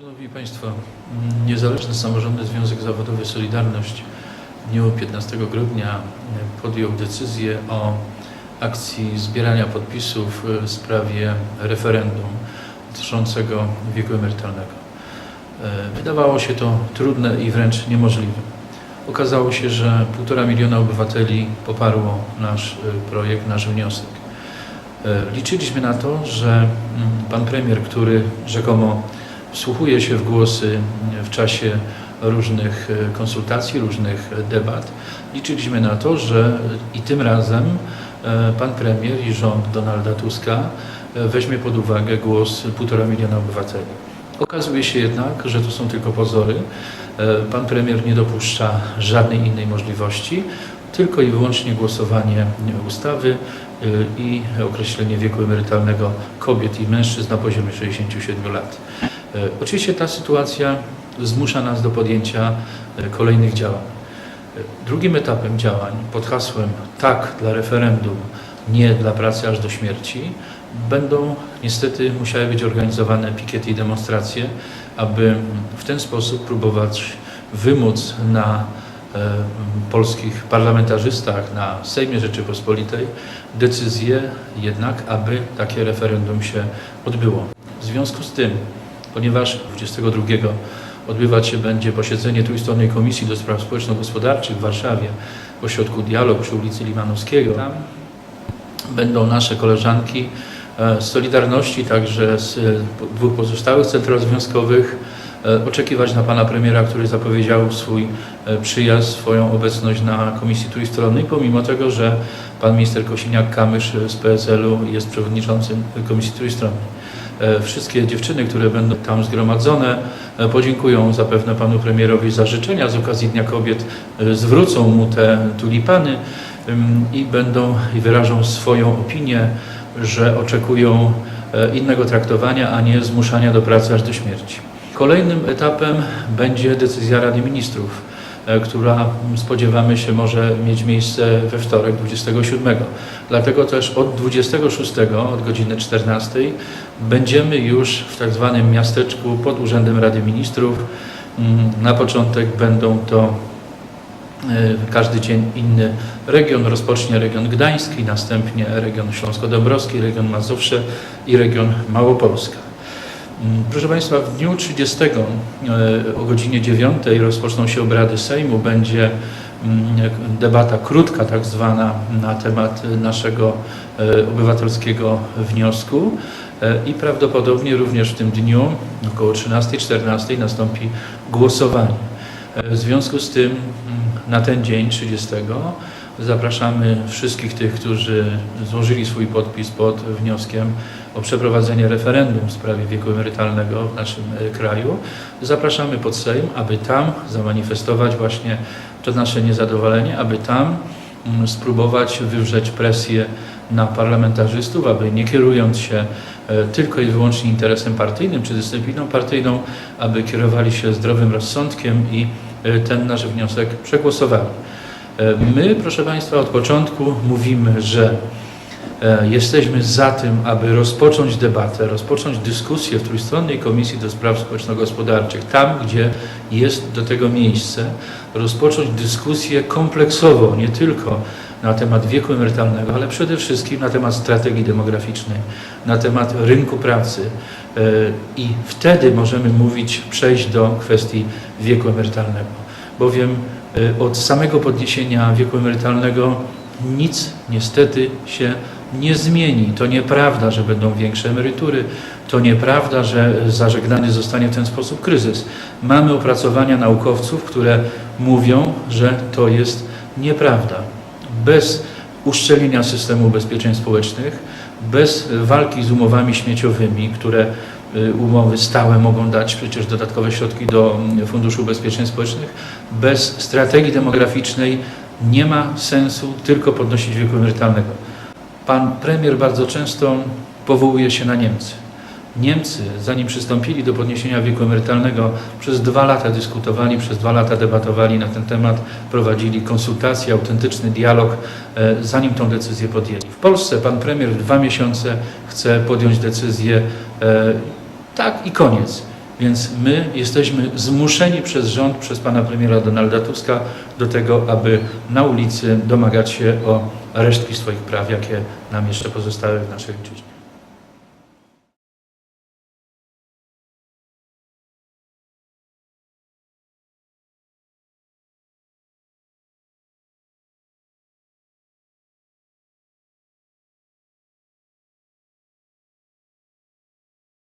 Szanowni Państwo, Niezależny Samorządny Związek Zawodowy Solidarność w dniu 15 grudnia podjął decyzję o akcji zbierania podpisów w sprawie referendum dotyczącego wieku emerytalnego. E, Wydawało się to trudne i wręcz niemożliwe. Okazało się, że półtora miliona obywateli poparło nasz e, projekt, nasz wniosek. E, Liczyliśmy na to, że mm, pan premier, który rzekomo wsłuchuje się w głosy w czasie różnych e, konsultacji, różnych debat. Liczyliśmy na to, że i tym razem e, pan premier i rząd Donalda Tuska e, weźmie pod uwagę głos półtora miliona obywateli. Okazuje się jednak, że to są tylko pozory. Pan premier nie dopuszcza żadnej innej możliwości, tylko i wyłącznie głosowanie ustawy i określenie wieku emerytalnego kobiet i mężczyzn na poziomie 67 lat. E, Oczywiście ta sytuacja zmusza nas do podjęcia e, kolejnych działań. E, Drugim etapem działań pod hasłem tak dla referendum, nie dla pracy aż do śmierci będą niestety musiały być organizowane pikiety i demonstracje, aby w ten sposób próbować wymóc na polskich parlamentarzystach, na Sejmie Rzeczypospolitej decyzję jednak, aby takie referendum się odbyło. W związku z tym, ponieważ 22 odbywać się będzie posiedzenie Trójstronnej Komisji do Spraw Społeczno-Gospodarczych w Warszawie w ośrodku Dialog przy ulicy Limanowskiego. Tam będą nasze koleżanki e, z Solidarności, także z e, dwóch pozostałych central związkowych e, oczekiwać na pana premiera, który zapowiedział swój przyjazd, swoją obecność na Komisji Trójstronnej, pomimo tego, że pan minister Kosiniak-Kamysz z PSL-u jest przewodniczącym Komisji Trójstronnej. E, Wszystkie dziewczyny, które będą tam zgromadzone, e, podziękują zapewne panu premierowi za życzenia z okazji Dnia Kobiet, e, zwrócą mu te tulipany i będą i wyrażą swoją opinię, że oczekują innego traktowania, a nie zmuszania do pracy aż do śmierci. Kolejnym etapem będzie decyzja Rady Ministrów, która mm, spodziewamy się może mieć miejsce we wtorek 27. Dlatego też od 26, od godziny 14 będziemy już w tak zwanym miasteczku pod Urzędem Rady Ministrów. Mm, Na początek będą to E, każdy dzień inny region. Rozpocznie region gdański, następnie region śląsko-dąbrowski, region Mazowsze i region Małopolska. Proszę Państwa, w dniu 30 e, o godzinie 9 rozpoczną się obrady Sejmu. Będzie mm, debata krótka, tak zwana, na temat naszego e, obywatelskiego wniosku E, i prawdopodobnie również w tym dniu, około 13-14 nastąpi głosowanie. W związku z tym mm, na ten dzień 30 zapraszamy wszystkich tych, którzy złożyli swój podpis pod wnioskiem o przeprowadzenie referendum w sprawie wieku emerytalnego w naszym e, kraju. Zapraszamy pod Sejm, aby tam zamanifestować właśnie to nasze niezadowolenie, aby tam mm, spróbować wywrzeć presję na parlamentarzystów, aby nie kierując się e, tylko i wyłącznie interesem partyjnym czy dyscypliną partyjną, aby kierowali się zdrowym rozsądkiem i e, ten nasz wniosek przegłosowali. E, My, proszę Państwa, od początku mówimy, że e, jesteśmy za tym, aby rozpocząć debatę, rozpocząć dyskusję w Trójstronnej Komisji do Spraw Społeczno-Gospodarczych, tam gdzie jest do tego miejsce, rozpocząć dyskusję kompleksową, nie tylko na temat wieku emerytalnego, ale przede wszystkim na temat strategii demograficznej, na temat rynku pracy. E, I wtedy możemy mówić, przejść do kwestii wieku emerytalnego. Bowiem e, od samego podniesienia wieku emerytalnego nic niestety się nie zmieni. To nieprawda, że będą większe emerytury. To nieprawda, że zażegnany zostanie w ten sposób kryzys. Mamy opracowania naukowców, które mówią, że to jest nieprawda bez uszczelnienia systemu ubezpieczeń społecznych, bez walki z umowami śmieciowymi, które y, umowy stałe mogą dać przecież dodatkowe środki do mm, Funduszu Ubezpieczeń Społecznych, bez strategii demograficznej nie ma sensu tylko podnosić wieku emerytalnego. Pan premier bardzo często powołuje się na Niemcy. Niemcy, zanim przystąpili do podniesienia wieku emerytalnego, przez dwa lata dyskutowali, przez dwa lata debatowali na ten temat, prowadzili konsultacje, autentyczny dialog, e, zanim tą decyzję podjęli. W Polsce pan premier w dwa miesiące chce podjąć decyzję e, tak i koniec. Więc my jesteśmy zmuszeni przez rząd, przez pana premiera Donalda Tuska do tego, aby na ulicy domagać się o resztki swoich praw, jakie nam jeszcze pozostały w naszej ojczyźnie.